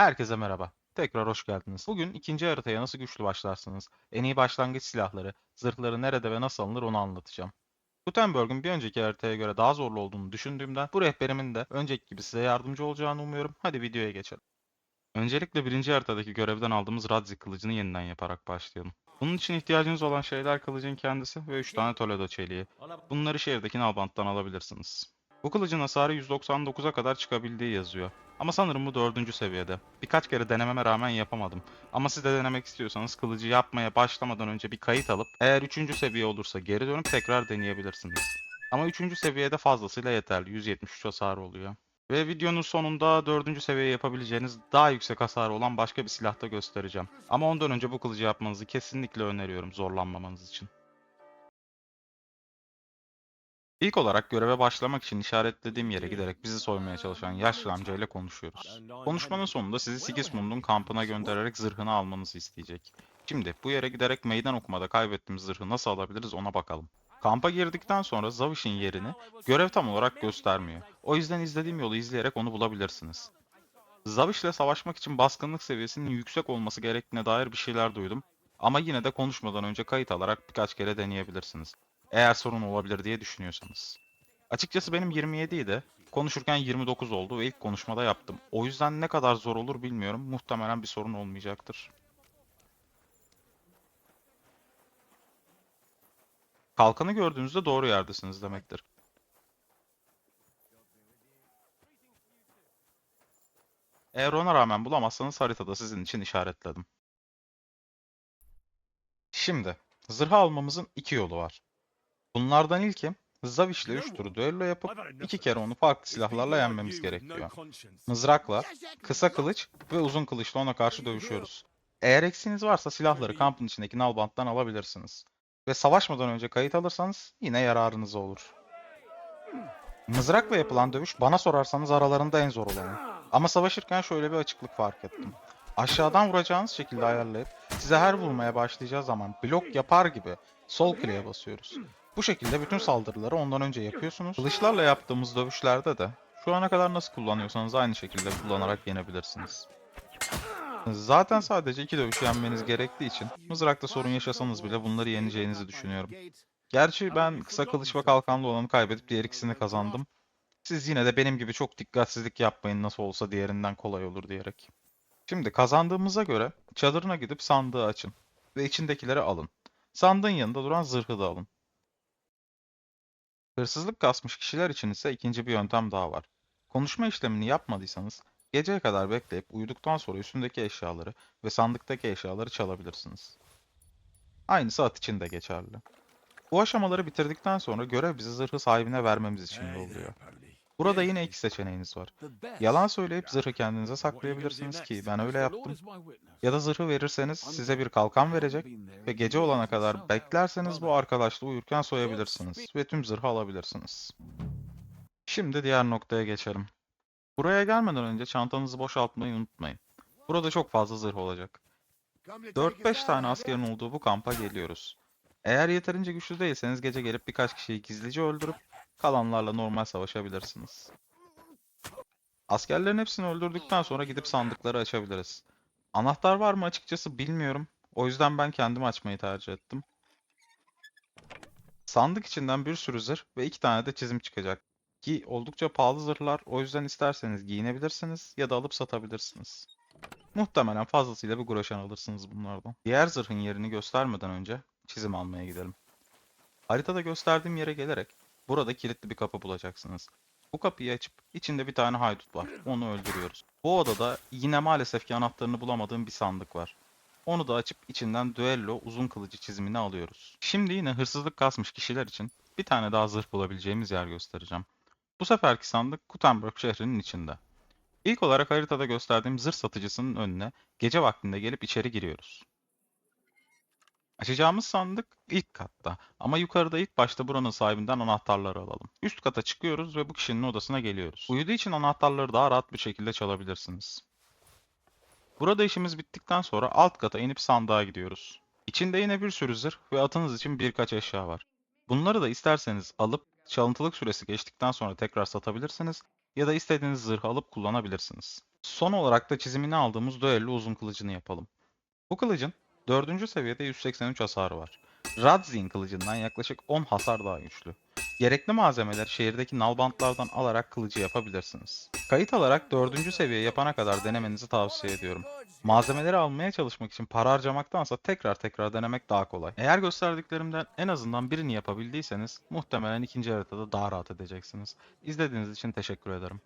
Herkese merhaba. Tekrar hoş geldiniz. Bugün ikinci haritaya nasıl güçlü başlarsınız, en iyi başlangıç silahları, zırhları nerede ve nasıl alınır onu anlatacağım. Gutenberg'ün bir önceki haritaya göre daha zorlu olduğunu düşündüğümden bu rehberimin de önceki gibi size yardımcı olacağını umuyorum. Hadi videoya geçelim. Öncelikle birinci haritadaki görevden aldığımız Radzi kılıcını yeniden yaparak başlayalım. Bunun için ihtiyacınız olan şeyler kılıcın kendisi ve 3 tane Toledo çeliği. Bunları şehirdeki nalbanttan alabilirsiniz. Bu kılıcın hasarı 199'a kadar çıkabildiği yazıyor. Ama sanırım bu dördüncü seviyede. Birkaç kere denememe rağmen yapamadım. Ama siz de denemek istiyorsanız kılıcı yapmaya başlamadan önce bir kayıt alıp eğer üçüncü seviye olursa geri dönüp tekrar deneyebilirsiniz. Ama üçüncü seviyede fazlasıyla yeterli. 173 hasarı oluyor. Ve videonun sonunda dördüncü seviye yapabileceğiniz daha yüksek hasarı olan başka bir silah da göstereceğim. Ama ondan önce bu kılıcı yapmanızı kesinlikle öneriyorum zorlanmamanız için. İlk olarak göreve başlamak için işaretlediğim yere giderek bizi soymaya çalışan yaşlı amcayla konuşuyoruz. Konuşmanın sonunda sizi Sigismund'un kampına göndererek zırhını almanızı isteyecek. Şimdi bu yere giderek meydan okumada kaybettiğimiz zırhı nasıl alabiliriz ona bakalım. Kampa girdikten sonra Zavish'in yerini görev tam olarak göstermiyor. O yüzden izlediğim yolu izleyerek onu bulabilirsiniz. Zavish ile savaşmak için baskınlık seviyesinin yüksek olması gerektiğine dair bir şeyler duydum. Ama yine de konuşmadan önce kayıt alarak birkaç kere deneyebilirsiniz. Eğer sorun olabilir diye düşünüyorsanız. Açıkçası benim 27 idi. Konuşurken 29 oldu ve ilk konuşmada yaptım. O yüzden ne kadar zor olur bilmiyorum. Muhtemelen bir sorun olmayacaktır. Kalkanı gördüğünüzde doğru yerdesiniz demektir. Eğer ona rağmen bulamazsanız haritada sizin için işaretledim. Şimdi, zırh almamızın iki yolu var. Bunlardan ilki, Zavish ile 3 tur düello yapıp iki kere onu farklı silahlarla yenmemiz gerekiyor. Mızrakla, kısa kılıç ve uzun kılıçla ona karşı dövüşüyoruz. Eğer eksiğiniz varsa silahları kampın içindeki nalbanttan alabilirsiniz. Ve savaşmadan önce kayıt alırsanız yine yararınıza olur. Mızrakla yapılan dövüş bana sorarsanız aralarında en zor olanı. Ama savaşırken şöyle bir açıklık fark ettim. Aşağıdan vuracağınız şekilde ayarlayıp size her vurmaya başlayacağı zaman blok yapar gibi sol kliğe basıyoruz. Bu şekilde bütün saldırıları ondan önce yapıyorsunuz. Kılıçlarla yaptığımız dövüşlerde de şu ana kadar nasıl kullanıyorsanız aynı şekilde kullanarak yenebilirsiniz. Zaten sadece iki dövüş yenmeniz gerektiği için mızrakta sorun yaşasanız bile bunları yeneceğinizi düşünüyorum. Gerçi ben kısa kılıç ve kalkanlı olanı kaybedip diğer ikisini kazandım. Siz yine de benim gibi çok dikkatsizlik yapmayın nasıl olsa diğerinden kolay olur diyerek. Şimdi kazandığımıza göre çadırına gidip sandığı açın ve içindekileri alın. Sandığın yanında duran zırhı da alın. Hırsızlık kasmış kişiler için ise ikinci bir yöntem daha var. Konuşma işlemini yapmadıysanız geceye kadar bekleyip uyuduktan sonra üstündeki eşyaları ve sandıktaki eşyaları çalabilirsiniz. Aynısı at için de geçerli. Bu aşamaları bitirdikten sonra görev bizi zırhı sahibine vermemiz için oluyor. Burada yine iki seçeneğiniz var. Yalan söyleyip zırhı kendinize saklayabilirsiniz ki ben öyle yaptım. Ya da zırhı verirseniz size bir kalkan verecek ve gece olana kadar beklerseniz bu arkadaşla uyurken soyabilirsiniz ve tüm zırhı alabilirsiniz. Şimdi diğer noktaya geçelim. Buraya gelmeden önce çantanızı boşaltmayı unutmayın. Burada çok fazla zırh olacak. 4-5 tane askerin olduğu bu kampa geliyoruz. Eğer yeterince güçlü değilseniz gece gelip birkaç kişiyi gizlice öldürüp kalanlarla normal savaşabilirsiniz. Askerlerin hepsini öldürdükten sonra gidip sandıkları açabiliriz. Anahtar var mı açıkçası bilmiyorum. O yüzden ben kendim açmayı tercih ettim. Sandık içinden bir sürü zırh ve iki tane de çizim çıkacak. Ki oldukça pahalı zırhlar o yüzden isterseniz giyinebilirsiniz ya da alıp satabilirsiniz. Muhtemelen fazlasıyla bir groşan alırsınız bunlardan. Diğer zırhın yerini göstermeden önce çizim almaya gidelim. Haritada gösterdiğim yere gelerek burada kilitli bir kapı bulacaksınız. Bu kapıyı açıp içinde bir tane haydut var. Onu öldürüyoruz. Bu odada yine maalesef ki anahtarını bulamadığım bir sandık var. Onu da açıp içinden düello uzun kılıcı çizimini alıyoruz. Şimdi yine hırsızlık kasmış kişiler için bir tane daha zırh bulabileceğimiz yer göstereceğim. Bu seferki sandık Gutenberg şehrinin içinde. İlk olarak haritada gösterdiğim zırh satıcısının önüne gece vaktinde gelip içeri giriyoruz. Açacağımız sandık ilk katta ama yukarıda ilk başta buranın sahibinden anahtarları alalım. Üst kata çıkıyoruz ve bu kişinin odasına geliyoruz. Uyuduğu için anahtarları daha rahat bir şekilde çalabilirsiniz. Burada işimiz bittikten sonra alt kata inip sandığa gidiyoruz. İçinde yine bir sürü zırh ve atınız için birkaç eşya var. Bunları da isterseniz alıp çalıntılık süresi geçtikten sonra tekrar satabilirsiniz ya da istediğiniz zırhı alıp kullanabilirsiniz. Son olarak da çizimini aldığımız duello uzun kılıcını yapalım. Bu kılıcın 4. seviyede 183 hasarı var. Radzin kılıcından yaklaşık 10 hasar daha güçlü. Gerekli malzemeleri şehirdeki nalbantlardan alarak kılıcı yapabilirsiniz. Kayıt alarak 4. seviye yapana kadar denemenizi tavsiye ediyorum. Malzemeleri almaya çalışmak için para harcamaktansa tekrar tekrar denemek daha kolay. Eğer gösterdiklerimden en azından birini yapabildiyseniz muhtemelen ikinci haritada daha rahat edeceksiniz. İzlediğiniz için teşekkür ederim.